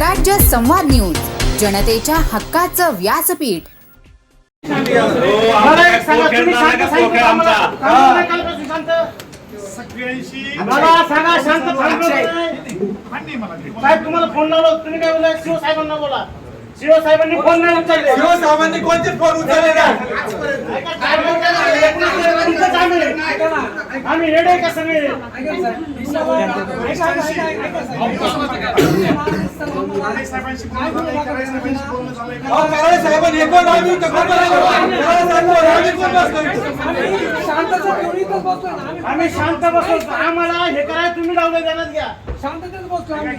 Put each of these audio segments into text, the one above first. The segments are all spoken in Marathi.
स्वराज्य संवाद न्यूज जनतेच्या हक्काचं व्यासपीठ. तुम्हाला फोन लावला तुम्ही काय बोला शिव साहेबांना बोला. शिव साहेबांनी फोन नाही उचलले साहेबांनी कोणते फोन उचलले नाही आहे. आम्ही रेडे का सगळे झालंय का? कराळे साहेबांनी हे कोण आम्ही बसलो? आम्ही बसलो शांत बसतो आम्हाला हे करा तुम्ही लावलं देण्यात घ्या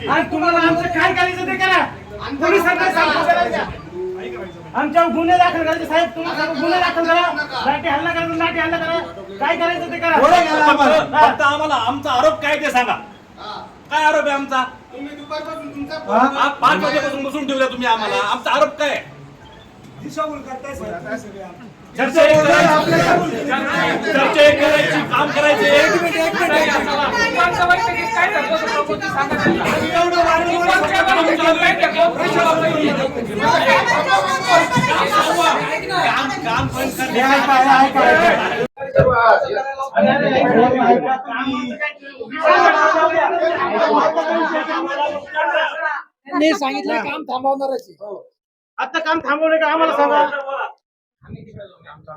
आणि तुम्हाला आमचं काय करायचं ते करा पोलिसांना. आमच्यावर गुन्हे दाखल करायचे. साहेब. तुम्ही सर्व गुन्हे दाखल करा. लाठी हल्ला करा लाठी हल्ला करा. काय करायचं ते करा. आम्हाला. फक्त आम्हाला आमचा आरोप काय ते सांगा. काय आरोप आहे आमचा? हा? हा, पाच वाजेपासून बसून ठेवला तुम्ही आम्हाला. आमचा आरोप काय एक करायची. चर्चा एक करायची काम करायचे काम हे हे हे ऐका. त्यांनी सांगितलं काम थांबवणारच आता काम थांबवलं का? आम्हाला सांगा.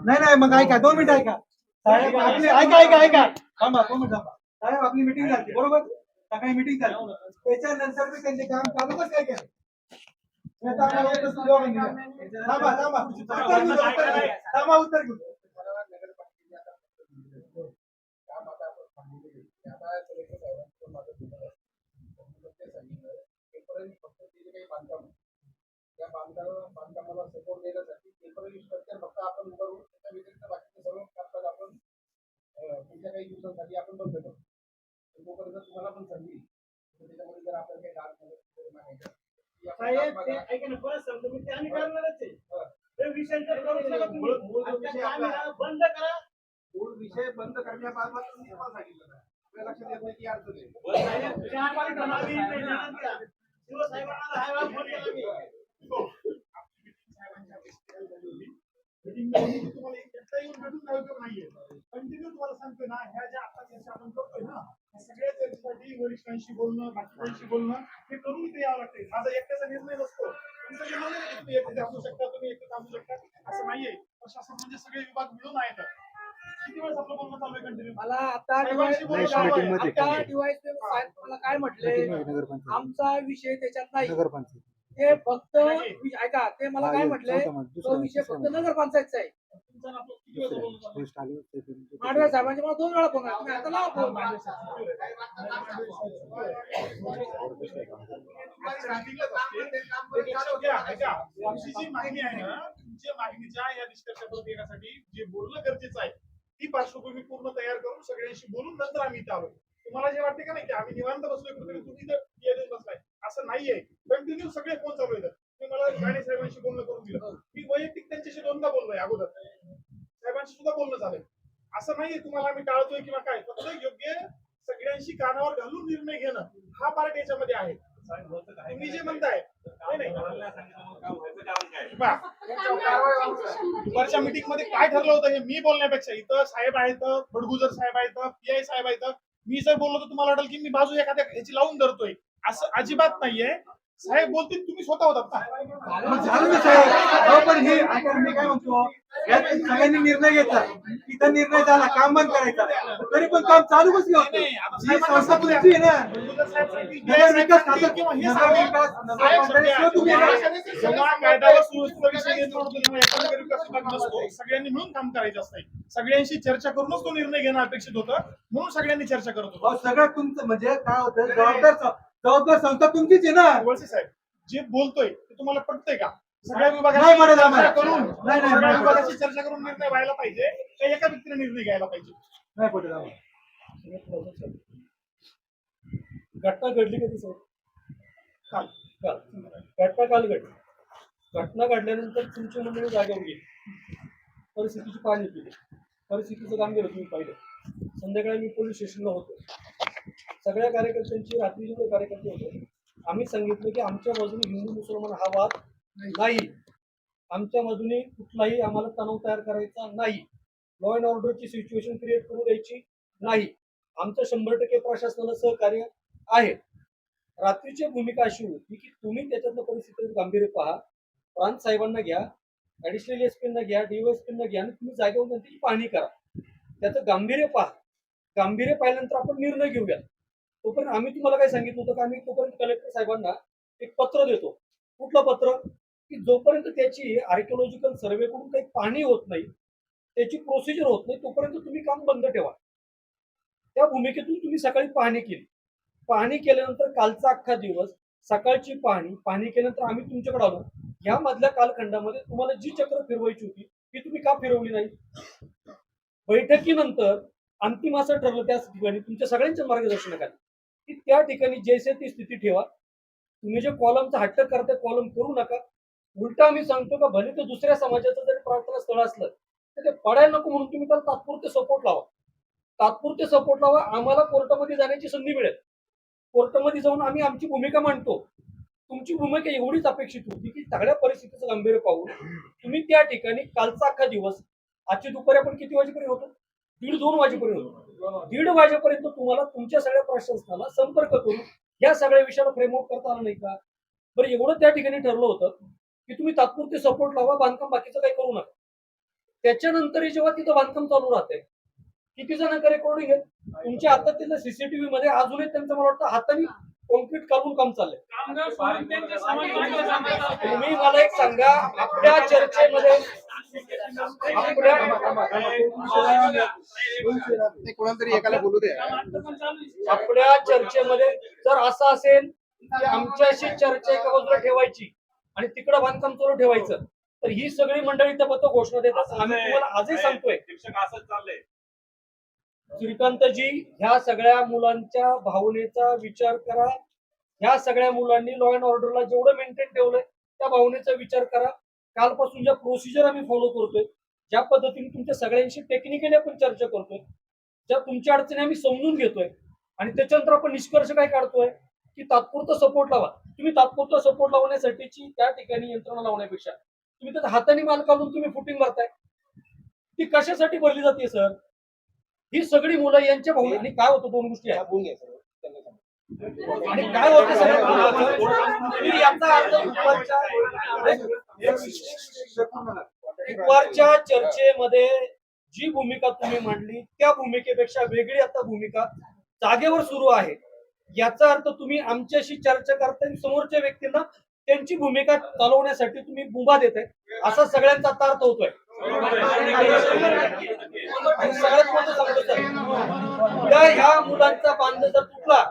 नाही नाही मग ऐका दोन मिनिटं ऐका. साहेब आपली ऐका ऐका ऐका. थांबा दोन मिनिटं थांबा. साहेब आपली मिटिंग झाली बरोबर? सकाळी मिटिंग झाली. त्याच्यानंतर मी त्यांचे काम चालू कसं काय केलं उत्तर घेऊ, उत्तर घेऊ. थांबा उत्तर घेऊ त्या बांधकाम बांधकामाला सपोर्ट देण्यासाठी टेंपररी स्ट्रक्चर फक्त आपण करू त्याच्या व्यतिरिक्त बाकीचे सर्व कामकाज आपण अं, पुढच्या काही दिवसांसाठी आपण बंद करू तोपर्यंत तुम्हाला पण संधी त्याच्यामध्ये जर आपण काही डाग वगैरे मागायचे असतील, ती आपण साहेब डाग ते मागा. ऐका ना परत सांगतो मी ते आम्ही करणारच आहे. विषय जर करू नका तुम्ही. मूळ- मूळ आमच्या विषय आपला- कामाला बंद करा. मूळ विषय बंद करण्याबाबत तुम्ही तुम्हाला सांगितलं आपल्या लक्षात येत नाही की अडचण आहे. साहेब, जे आम्हाला ठरवलं आहे ते जाणून घ्या. शिवसाहेबांना दहा वेळा फोन केला मी Meeting मध्ये मी तुम्हाला येऊन भेटून उपयोग नाहीये. कंटिन्यू तुम्हाला सांगतोय ना ह्या ज्या आता चर्चा आपण करतोय ना वरिष्ठांशी बोलणं बाकीच्यांशी बोलणं हे करून इथे यावं लागतंय. माझा एकट्याचा निर्णय नसतो. तुम्ही एकटे थांबू शकता तुम्ही एकटे थांबू शकता असं नाहीये. प्रशासन म्हणजे सगळे विभाग मिळून आहेत. किती वेळेस आपलं बोलणं चालू आहे कंटिन्यू मला आता मला काय म्हटले? आमचा विषय त्याच्यात नाही. ते फक्त ऐका ते मला काय म्हटले? तो विषय फक्त नगरपंचायतचा आहे. मांडवे साहेबांचे मला दोन वेळा फोन आला. तुम्ही आता लावा फोन तुमची जी मागणी आहे ना तुमच्या मागणीच्या या निष्कर्षापर्यंत येण्यासाठी जे बोलणं गरजेचं आहे ती पार्श्वभूमी पूर्ण तयार करून सगळ्यांशी बोलून नंतर आम्ही इथं आलो तुम्हाला जे वाटते का नाही की आम्ही निवांत बसलोय तुम्ही जर बसलाय असं नाहीये कंटिन्यू सगळे फोन चालू आहेत तुम्ही मला गाणे साहेबांशी बोलणं करून दिलं मी वैयक्तिक त्यांच्याशी दोनदा बोललोय अगोदर साहेबांशी सुद्धा बोलणं झालंय नाहीये तुम्हाला आम्ही टाळतोय किंवा काय फक्त योग्य सगळ्यांशी कानावर घालून निर्णय घेणं हा पार्ट याच्यामध्ये आहे. तुम्ही जे म्हणताय वरच्या नाही. दुपारच्या मध्ये काय ठरलं होतं हे मी बोलण्यापेक्षा? इथं साहेब आहेत फडगुजर साहेब आहेत पी आय साहेब आहेत. मी जर बोललो तर तुम्हाला वाटेल की मी बाजू एखाद्या ह्याची लावून धरतोय. असं अजिबात नाहीये. साहेब बोलतील तुम्ही स्वतः होतात ना. झालं पण हे मी काय म्हणतो? यात सगळ्यांनी निर्णय घेतला. इथं निर्णय झाला काम बंद करायचा. तरी पण काम चालू कसं होतं ही संस्था. तुमची आहे ना विकास खातं- सगळ्यांनी मिळून काम करायचं असतं सगळ्यांशी चर्चा करूनच तो निर्णय घेणं अपेक्षित होतं म्हणून सगळ्यांनी चर्चा करत होतो. सगळं तुमचं म्हणजे काय होतं? जबाबदार जबाबदार संस्था तुमचीच आहे ना. वळसे साहेब जे बोलतोय ते तुम्हाला पटतंय का? सगळ्या नाही म्हणत. करून नाही, नाही, सगळ्या नाही. विभागाची चर्चा करून निर्णय व्हायला पाहिजे का एका व्यक्तीने निर्णय घ्यायला पाहिजे. नाही पटत आम्हाला. घटना घडली कधी सर? काल. काल. घटना काल घडली. घटना घडल्यानंतर तुमची मंडळी जागेवर गेली. परिस्थितीची पाहणी केली. परिस्थितीचं काम केलं तुम्ही पाहिलं. संध्याकाळी मी पोलीस स्टेशनला होतो. सगळ्या कार्यकर्त्यांची रात्री जेवढे कार्यकर्ते होते आम्ही आम्ही सांगितलं की आमच्या बाजूने हिंदू मुसलमान हा वाद नाही. आमच्या बाजूने कुठलाही आम्हाला तणाव तयार करायचा नाही. लॉ अँड ऑर्डरची सिच्युएशन क्रिएट करू द्यायची नाही. आमचं शंभर टक्के प्रशासनाला सहकार्य आहे. रात्रीची भूमिका अशी होती की तुम्ही त्याच्यातलं परिस्थितीत गांभीर्य पहा. प्रांत साहेबांना घ्या ऍडिशनल एसपींना घ्या डीओएसपींना घ्या आणि तुम्ही जागेवर त्यांची पाहणी करा. त्याचं गांभीर्य पहा. गांभीर्य पाहिल्यानंतर आपण निर्णय घेऊया तोपर्यंत आम्ही तुम्हाला काय सांगितलं होतं की? आम्ही तोपर्यंत कलेक्टर साहेबांना एक पत्र देतो. कुठलं पत्र? की जोपर्यंत त्याची आर्किओलॉजिकल सर्वे करून काही पाहणी होत नाही त्याची प्रोसिजर होत नाही तोपर्यंत तुम्ही काम बंद ठेवा. त्या भूमिकेतून तुम्ही सकाळी पाहणी केली. पाहणी केल्यानंतर कालचा अख्खा दिवस सकाळची पाहणी पाहणी केल्यानंतर आम्ही तुमच्याकडे आलो. या मधल्या कालखंडामध्ये तुम्हाला जी चक्र फिरवायची होती ती तुम्ही का फिरवली नाही? बैठकीनंतर अंतिम असं ठरलं त्या ठिकाणी तुमच्या सगळ्यांच्या मार्गदर्शनाखाली की त्या ठिकाणी जैसे ती स्थिती ठेवा. तुम्ही जे कॉलमचा हट्ट करता कॉलम करू नका. उलट आम्ही सांगतो का भले ते दुसऱ्या समाजाचं जरी प्रार्थना स्थळ असलं तर ते पडायला नको म्हणून तुम्ही त्याला तात्पुरते सपोर्ट लावा. तात्पुरते सपोर्ट लावा आम्हाला कोर्टामध्ये जाण्याची संधी मिळेल. कोर्टामध्ये जाऊन आम्ही आमची भूमिका मांडतो. तुमची भूमिका एवढीच अपेक्षित होती की सगळ्या परिस्थितीचं गांभीर्य पाहून तुम्ही त्या ठिकाणी कालचा अख्खा दिवस आजची दुपारी आपण किती वाजेपर्यंत होतो? दीड दोन वाजेपर्यंत होतो. दीड वाजेपर्यंत तुम्हाला तुमच्या सगळ्या प्रशासनाला संपर्क करून या सगळ्या विषयाला फ्रेमवर्क करता आला नाही का? बरं एवढं त्या ठिकाणी ठरलं होतं. की तुम्ही तात्पुरते सपोर्ट लावा बांधकाम बाकीचं काही करू नका. त्याच्यानंतरही जेव्हा तिथं बांधकाम चालू राहते किती जणांकडे रेकॉर्डिंग आहे तुमच्या आता तिथं सीसीटीव्ही मध्ये अजूनही त्यांचं मला वाटतं हाताने कॉन्क्रीट काढून काम चाललंय. तुम्ही मला एक सांगा आपल्या चर्चेमध्ये एकाला बोलू दे. आपल्या चर्चेमध्ये जर असं असेल की आमच्याशी चर्चा एका बाजूला ठेवायची आणि तिकडं बांधकाम चालू ठेवायचं. तर ही सगळी मंडळी त्याबद्दल घोषणा देतात आम्ही तुम्हाला आजही सांगतोय. असंच चाललंय. श्रीकांतजी ह्या सगळ्या मुलांच्या भावनेचा विचार करा. ह्या सगळ्या मुलांनी लॉ अँड ऑर्डरला जेवढं मेंटेन ठेवलंय त्या भावनेचा विचार करा. कालपासून ज्या प्रोसिजर आम्ही फॉलो करतोय ज्या पद्धतीने तुमच्या सगळ्यांशी टेक्निकली आपण चर्चा करतोय ज्या तुमच्या अडचणी आम्ही समजून घेतोय. आणि त्याच्यानंतर आपण निष्कर्ष काय काढतोय की तात्पुरता सपोर्ट लावा. तुम्ही तात्पुरता सपोर्ट लावण्यासाठीची त्या ठिकाणी यंत्रणा लावण्यापेक्षा. तुम्ही त्यात हाताने माल काढून तुम्ही फुटिंग भरताय ती कशासाठी भरली जाते सर ही सगळी मुलं यांच्या भाऊ आणि काय होतं दोन गोष्टी सर. आणि काय होतं तुम्ही याचा अर्थ चर्चेमध्ये जी भूमिका तुम्ही मांडली त्या भूमिकेपेक्षा वेगळी आता भूमिका जागेवर सुरू आहे. याचा अर्थ तुम्ही आमच्याशी चर्चा करताय समोरच्या व्यक्तींना त्यांची भूमिका चालवण्यासाठी तुम्ही बुबा देताय. असा सगळ्यांचा आता अर्थ होतोय. सगळ्यात मोठं सांगतो सर ह्या मुलांचा बांध जर तुटला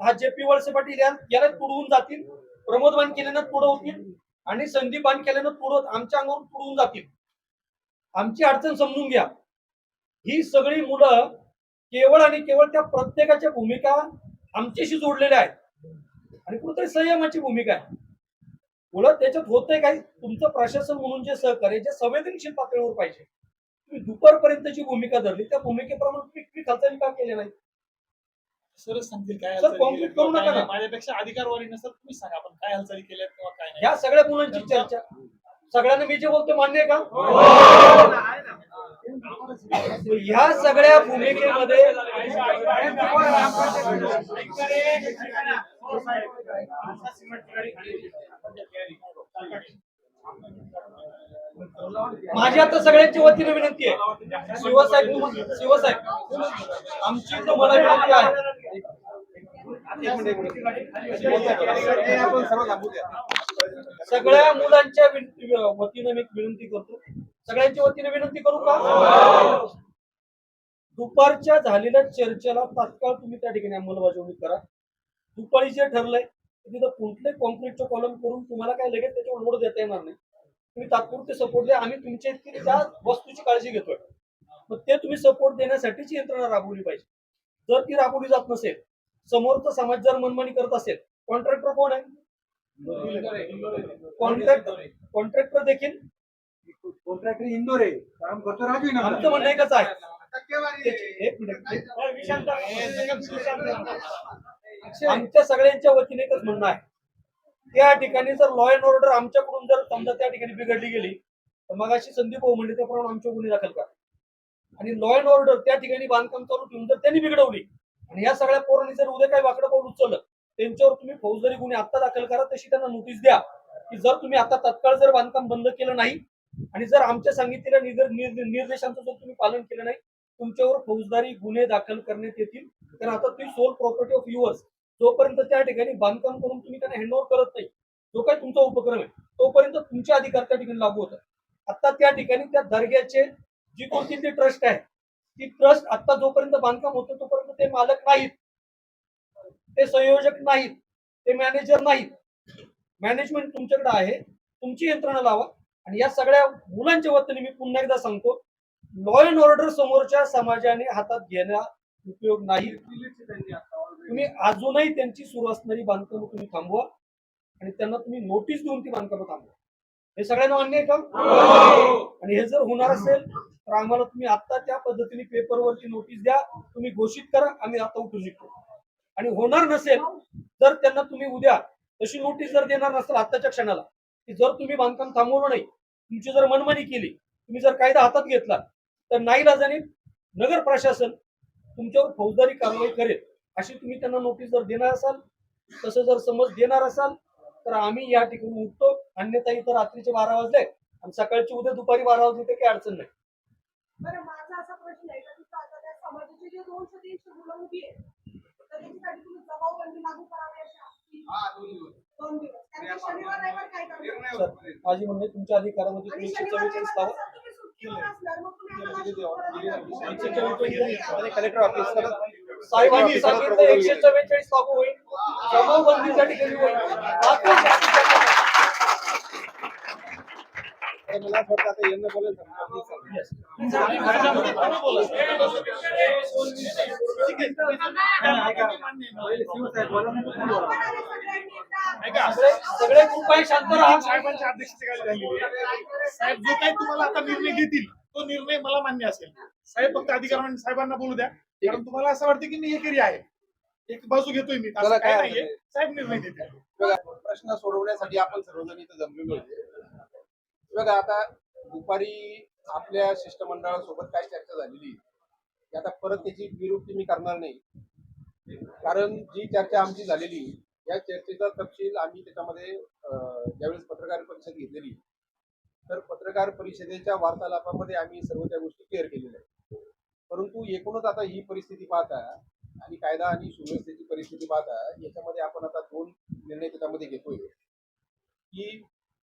हा जे पी वळसे पाटील याला तुडवून जातील प्रमोद बान केल्यानं पुढं होतील आणि संदीप बान केल्यानं पुढं आमच्या अंगावर तुडवून जातील. आमची अडचण समजून घ्या. ही सगळी मुलं केवळ आणि केवळ त्या प्रत्येकाच्या भूमिका आमच्याशी जोडलेल्या आहेत. आणि कुठेतरी संयमाची भूमिका आहे. मुलं त्याच्यात होतंय काय तुमचं प्रशासन म्हणून जे सहकार्य जे संवेदनशील पातळीवर पाहिजे. तुम्ही दुपारपर्यंतची भूमिका धरली त्या भूमिकेप्रमाणे तुम्ही क्विक हालचाली का केल्या नाही सरच सांगतील काय सर, केल्यात करू नका ना. माझ्यापेक्षा अधिकारवारी नसर तुम्ही सांगा आपण काय हालचाली केल्यात किंवा काय नाही. ह्या सगळ्या मुलांची चर्चा. सगळ्यांना मी जे बोलतोय मान्य आहे का? ह्या सगळ्या भूमिकेमध्ये माझी आता सगळ्यांची वतीने विनंती आहे. शिवसाहेब शिवसाहेब आमची तुम्हाला विनंती आहे. सगळ्या मुलांच्या वतीने मी विनंती करतो. सगळ्यांच्या वतीने विनंती करू का? दुपारच्या झालेल्या चर्चेला तात्काळ तुम्ही त्या ठिकाणी अंमलबजावणी करा. दुपारी जे ठरलंय तिथं कुठले कॉन्क्रीटचं कॉलम करून तुम्हाला काय लगेच त्याच्यावर लोड देता येणार नाही. तुम्ही तात्पुरते सपोर्ट द्या. आम्ही तुमच्या इतकी त्या वस्तूची काळजी घेतोय. मग ते तुम्ही सपोर्ट देण्यासाठीची यंत्रणा राबवली पाहिजे. जर ती राबवली जात नसेल समोरचा समाज जर मनमानी करत असेल कॉन्ट्रॅक्टर कोण आहे? कॉन्ट्रॅक्ट कॉन्ट्रॅक्टर देखील? कॉन्ट्रॅक्टर इंदोर आहे काम करतो राजू आमचं म्हणणं एकच आहे. आमच्या सगळ्यांच्या वतीने एकच म्हणणं आहे. त्या ठिकाणी जर लॉ अँड ऑर्डर आमच्याकडून जर समजा त्या ठिकाणी बिघडली गेली तर मग अशी संदीप भाऊ म्हणजे त्याप्रमाणे आमच्या गुन्हे दाखल करा. आणि लॉ अँड ऑर्डर त्या ठिकाणी बांधकाम चालू ठेवून जर त्यांनी बिघडवली आणि या सगळ्या पोरांनी जर उद्या काही वाकडं पाऊल उचललं त्यांच्यावर तुम्ही फौजदारी गुन्हे आता दाखल करा तशी त्यांना नोटीस द्या की जर तुम्ही आता तत्काळ जर बांधकाम बंद केलं नाही आणि जर आमच्या सांगितलेल्या निर्- निर्देशांचं जर तुम्ही पालन केलं नाही तुमच्यावर फौजदारी गुन्हे दाखल करण्यात येतील. कारण आता ती सोल प्रॉपर्टी ऑफ युअर्स जोपर्यंत त्या ठिकाणी बांधकाम करून तुम्ही त्यांना हँडओव्हर करत नाही जो काही तुमचा उपक्रम आहे तोपर्यंत तुमचे अधिकार त्या ठिकाणी लागू होतात. आता त्या ठिकाणी त्या दर्ग्याचे जी कोणती ती ट्रस्ट आहे ती ट्रस्ट आता जोपर्यंत बांधकाम होतं तोपर्यंत ते मालक नाहीत. ते संयोजक नाहीत. ते मॅनेजर नाहीत. मॅनेजमेंट तुमच्याकडे आहे. तुमची यंत्रणा लावा. आणि या सगळ्या मुलांच्या वतीने मी पुन्हा एकदा सांगतो लॉ अँड ऑर्डर समोरच्या समाजाने हातात घेण्या उपयोग नाही. तुम्ही अजूनही त्यांची सुरू असणारी बांधकामं तुम्ही थांबवा. आणि त्यांना तुम्ही नोटीस देऊन ती बांधकामं थांबवा. हे सगळ्यांना मान्य आहे का? आणि हे जर होणार असेल तर आम्हाला तुम्ही आता त्या पद्धतीने पेपरवरची नोटीस द्या. तुम्ही घोषित करा आम्ही आता उठू शकतो. आणि होणार नसेल तर त्यांना तुम्ही उद्या तशी नोटीस जर देणार नसेल आत्ताच्या क्षणाला की जर तुम्ही बांधकाम थांबवलं नाही तुमची जर मनमानी केली तुम्ही जर कायदा हातात घेतला तर नाईलाजाने नगर प्रशासन तुमच्यावर फौजदारी कारवाई करेल अशी तुम्ही त्यांना नोटीस जर देणार असाल तसं जर समज देणार असाल तर आम्ही या ठिकाणी उठतो. अन्यथा इथं रात्रीचे बारा वाजले आणि सकाळची उद्या दुपारी बारा वाजले तर काही अडचण नाही. बरं माझा असा प्रश्न आहे का तिथं आता त्या समाजाची जे दोनशे तीनशे मुलं उभी आहे तर त्याच्यासाठी तुम्ही जबाबबंदी लागू करावी अशी? असती दोन दिवस. कारण की शनिवार रविवार काय करणार? सर माझी म्हणणे तुमच्या अधिकारामध्ये आणि तुम्ही एकशे शनिवार चव्वेचाळीस रविवार लावा जर तुम्ही सुट्टीवर असल्यावर मग तुम्ही आम्हाला एकशे शुक्रवारी कलेक्टर ऑफिस साहेबांनी सांगितलं एकशे चव्वेचाळीस लागू होईल जमावबंदी त्या ठिकाणी होईल बाकी बाकीच्या- मला असं वाटतं आता यांना बोलायचं Yes. ऐका सगळे कृपया शांत राहा. साहेबांच्या अध्यक्षतेखाली झालेली आहे? साहेब जो काही तुम्हाला आता निर्णय घेतील तो निर्णय मला मान्य असेल. साहेब फक्त अधिकाऱ्यांना साहेबांना बोलू द्या. कारण तुम्हाला असं वाटतं की मी हे करी आहे. एक बाजू घेतोय मी असं काय नाहीये? साहेब निर्णय बघा, प्रश्न सोडवण्यासाठी आपण सर्वजण इथं जमलेलो आहे. बघा आता दुपारी आपल्या शिष्टमंडळासोबत काय चर्चा झालेली आता परत त्याची निरुक्ती मी करणार नाही. कारण जी चर्चा आमची झालेली आहे, या चर्चेचा तपशील आम्ही त्याच्यामध्ये ज्यावेळेस पत्रकार परिषद घेतलेली तर पत्रकार परिषदेच्या वार्तालापामध्ये आम्ही सर्व त्या गोष्टी क्लिअर केलेल्या आहेत. परंतु एकूणच आता ही परिस्थिती पाहता आणि कायदा आणि सुव्यवस्थेची परिस्थिती पाहता याच्यामध्ये आपण आता दोन निर्णय त्याच्यामध्ये घेतोय. की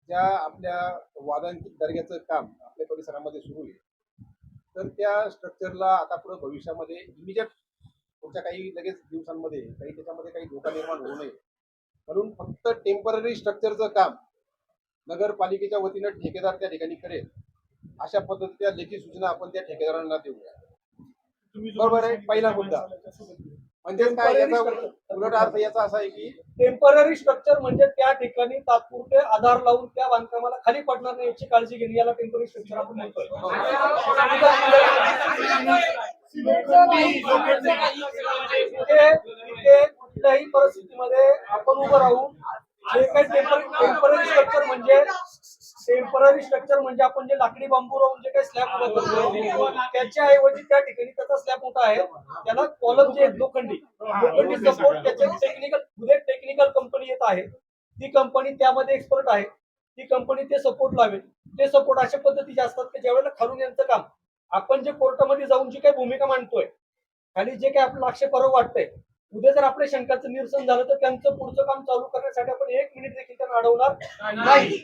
ज्या आपल्या वादांकित दर्ग्याचं काम आपल्या परिसरामध्ये सुरू आहे तर त्या स्ट्रक्चरला आता पुढे भविष्यामध्ये इमिजिएट पुढच्या काही लगेच दिवसांमध्ये काही त्याच्यामध्ये काही धोका निर्माण होऊ नये. म्हणून फक्त टेंपररी स्ट्रक्चरचं काम नगरपालिकेच्या वतीनं ठेकेदार त्या ठिकाणी करेल अशा पद्धतीच्या लेखी सूचना आपण त्या ठेकेदारांना देऊया बरोबर आहे पहिला मुद्दा चालेल, त्यासोबत घेऊ. म्हणजे काय याचा उलट अर्थ याचा असा आहे की टेंपररी स्ट्रक्चर म्हणजे त्या ठिकाणी तात्पुरते आधार लावून त्या बांधकामाला खाली पडणार नाही याची काळजी घेणे याला टेंपररी स्ट्रक्चर आपण म्हणतोय कुठल्याही परिस्थितीमध्ये आपण उभं राहून जे काही टेंपररी स्ट्रक्चर म्हणजे टेंपररी स्ट्रक्चर म्हणजे आपण जे लाकडी बांबू राहून जे काही स्लॅब उभं करतो त्याच्या ऐवजी त्या ठिकाणी त्याचा स्लॅब मोठा आहे. त्याला कॉलम जे आहेत, लोखंडी. लोखंडी सपोर्ट त्याचे टेक्निकल उद्या टेक्निकल कंपनी येत आहे. ती कंपनी त्यामध्ये एक्सपर्ट आहे. ती कंपनी ते सपोर्ट लावेल. ते सपोर्ट अशा पद्धतीचे असतात की ज्यावेळेला खालून यांचं काम. आपण जे कोर्टामध्ये जाऊन जी काही भूमिका मांडतोय खाली जे काही आपलं आक्षेपार्ह वाटतंय उद्या जर आपल्या शंकाचं निरसन झालं तर त्यांचं पुढचं काम चालू करण्यासाठी आपण एक मिनिट देखील त्यांना अडवणार नाही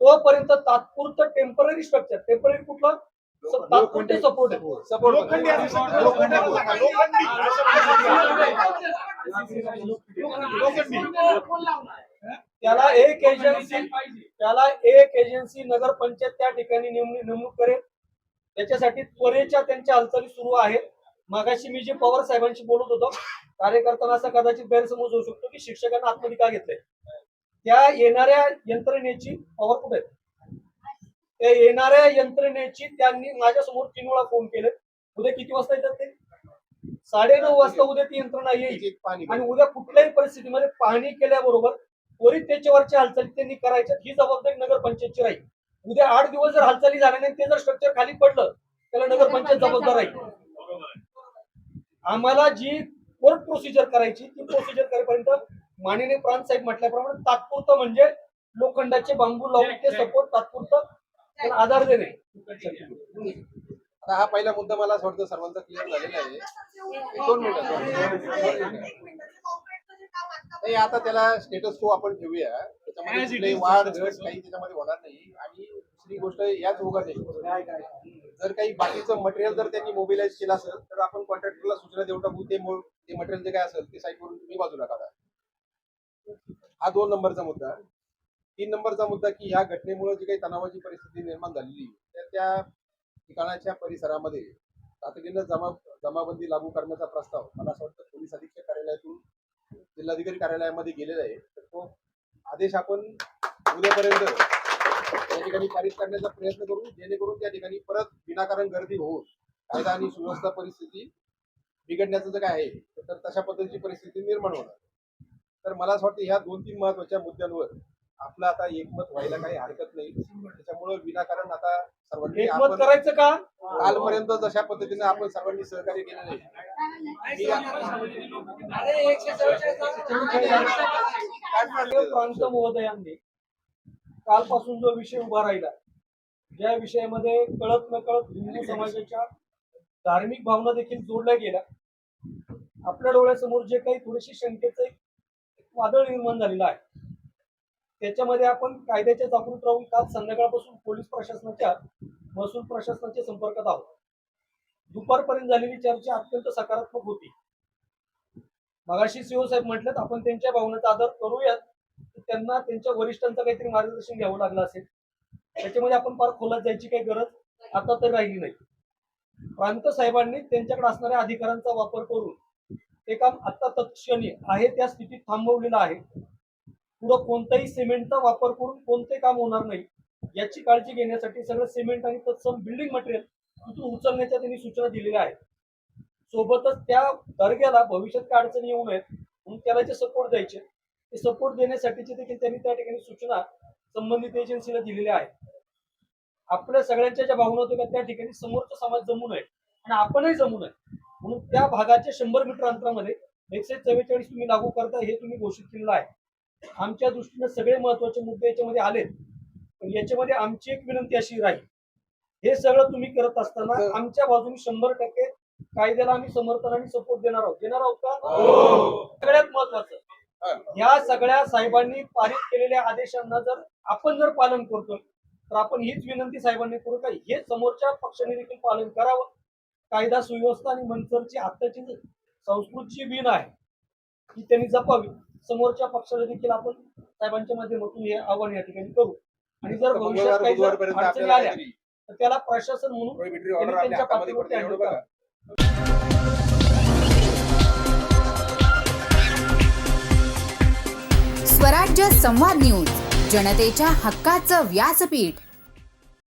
तोपर्यंत तात्पुरतं टेंपररी स्ट्रक्चर टेंपररी कुठलं? तात्पुरते सपोर्ट त्याला एक एजन्सी त्याला एक एजन्सी नगर पंचायत त्या ठिकाणी नेमणी नेमणूक करेल. त्याच्यासाठी त्वरेच्या त्यांच्या हालचाली सुरू आहेत. मागाशी मी जे पवार साहेबांशी बोलत होतो कार्यकर्त्यांना असा कदाचित गैरसमज होऊ शकतो की शिक्षकांना आतमध्ये का घेतलंय? त्या येणाऱ्या यंत्रणेची पवार कुठे? त्या येणाऱ्या यंत्रणेची त्यांनी माझ्यासमोर तीन वेळा फोन केले उद्या किती वाजता येतात ते? साडेनऊ वाजता उद्या ती यंत्रणा येईल. आणि उद्या कुठल्याही परिस्थितीमध्ये पाहणी केल्याबरोबर त्वरित त्याच्यावरच्या हालचाली त्यांनी करायच्या ही जबाबदारी नगरपंचायतची राहील. उद्या आठ दिवस जर हालचाली झाल्या नाही ते जर स्ट्रक्चर खाली पडलं त्याला नगरपंचायत जबाबदार राहील. आम्हाला जी कोर्ट प्रोसिजर करायची. ती प्रोसिजर करेपर्यंत माननीय प्रांत साहेब म्हटल्याप्रमाणे तात्पुरतं म्हणजे लोखंडाचे बांबू लावून ते सपोर्ट तात्पुरतं आधार देणे. आता हा पहिला मुद्दा मला असं वाटतं सर्वांचा क्लिअर झालेला आहे. दोन मिनिटं, दोन मिनिटं. एक मिनिट कॉन्क्रीटचं जे काम आता नाही आता त्याला स्टेटस को आपण ठेवूया. त्याच्यामध्ये. वाढ घट काही त्याच्यामध्ये होणार नाही. आणि दुसरी गोष्ट याच ओघाने जर काही बाकीचं मटेरियल जर त्यांनी मोबिलाइज केलं असेल तर आपण कॉन्ट्रॅक्टरला सूचना देऊ टाकू ते ते मटेरियल जे काय असेल ते साईटवरून तुम्ही बाजूला काढा. हा दोन नंबरचा मुद्दा. तीन नंबरचा मुद्दा की ह्या घटनेमुळे जी काही तणावाची परिस्थिती निर्माण झालेली तर त्या ठिकाणाच्या परिसरामध्ये तातडीनं जमा जमाबंदी लागू करण्याचा प्रस्ताव मला असं वाटतं पोलीस अधीक्षक कार्यालयातून जिल्हाधिकारी कार्यालयामध्ये गेलेला आहे. तर तो आदेश आपण उद्यापर्यंत त्या ठिकाणी पारित करण्याचा प्रयत्न करू जेणेकरून त्या ठिकाणी परत विनाकारण गर्दी होऊन कायदा आणि सुव्यवस्था परिस्थिती बिघडण्याचं जे काय आहे तर तशा पद्धतीची परिस्थिती निर्माण होणार. तर मला असं वाटतं ह्या दोन तीन महत्त्वाच्या मुद्द्यांवर आपलं आता एकमत व्हायला काही हरकत नाही. त्याच्यामुळं विनाकारण आता सर्वांनी करायचं का? कालपर्यंत जशा पद्धतीने आपण सर्वांनी सहकार्य केलेलं आहे माननीय प्रांत महोदयांनी कालपासून जो विषय उभा राहिला ज्या विषयामध्ये कळत न कळत हिंदू समाजाच्या धार्मिक भावना देखील जोडल्या गेल्या. आपल्या डोळ्यासमोर जे काही थोडीशी शंकेचं एक वादळ निर्माण झालेलं आहे. त्याच्यामध्ये आपण कायद्याच्या जागृत राहून काल संध्याकाळपासून पोलीस प्रशासनाच्या महसूल प्रशासनाच्या संपर्कात आहोत. दुपारपर्यंत झालेली चर्चा अत्यंत सकारात्मक होती. मगाशी सीओ साहेब म्हटलं आपण त्यांच्या भावनेचा आदर करूयात. त्यांना त्यांच्या वरिष्ठांचं काहीतरी मार्गदर्शन घ्यावं लागलं असेल. त्याच्यामध्ये आपण फार खोलात जायची काही गरज आता तर राहिली नाही. प्रांत साहेबांनी त्यांच्याकडे असणाऱ्या अधिकारांचा वापर करून ते काम आता तत्क्षणी आहे त्या स्थितीत थांबवलेलं आहे. पुढं कोणताही सिमेंटचा वापर करून कोणते काम होणार नाही याची काळजी घेण्यासाठी सगळं सिमेंट आणि तत्सम बिल्डिंग मटेरियल तिथून उचलण्याच्या त्यांनी सूचना दिलेल्या आहेत. सोबतच त्या दर्ग्याला भविष्यात काय अडचणी येऊ नयेत म्हणून त्याला जे सपोर्ट द्यायचे ते सपोर्ट देण्यासाठीचे देखील त्यांनी त्या ठिकाणी सूचना संबंधित एजन्सीला दिलेल्या आहेत. आपल्या सगळ्यांच्या ज्या भावना होत्या त्या ठिकाणी समोरचा समाज जमू नये आणि आपणही जमू नये. म्हणून त्या भागाच्या शंभर मीटर अंतरामध्ये एकशे चव्वेचाळीस तुम्ही लागू करता हे तुम्ही घोषित केलेलं आहे. आमच्या दृष्टीने सगळे महत्त्वाचे मुद्दे याच्यामध्ये आलेत. पण याच्यामध्ये आमची एक विनंती अशी राहील. हे सगळं तुम्ही करत असताना आमच्या बाजूने शंभर टक्के कायद्याला आम्ही समर्थन आणि सपोर्ट देणार आहोत. देणार आहोत का? सगळ्यात महत्वाचं या सगळ्या साहेबांनी पारित केलेल्या आदेशांना जर आपण जर पालन करतोय तर आपण हीच विनंती साहेबांनी करू का हे समोरच्या पक्षाने देखील पालन करावं? कायदा सुव्यवस्था आणि मंचरची आत्ताची संस्कृतची विण आहे ती त्यांनी जपावी. समोरच्या पक्षाला देखील आपण साहेबांच्या माध्यमातून हे आव्हान या ठिकाणी करू. आणि जर भविष्यात काही अडचणी आल्या तर त्याला प्रशासन म्हणून त्यांच्या पातळीवरती स्वराज्य संवाद न्यूज जनतेच्या हक्काचं व्यासपीठ.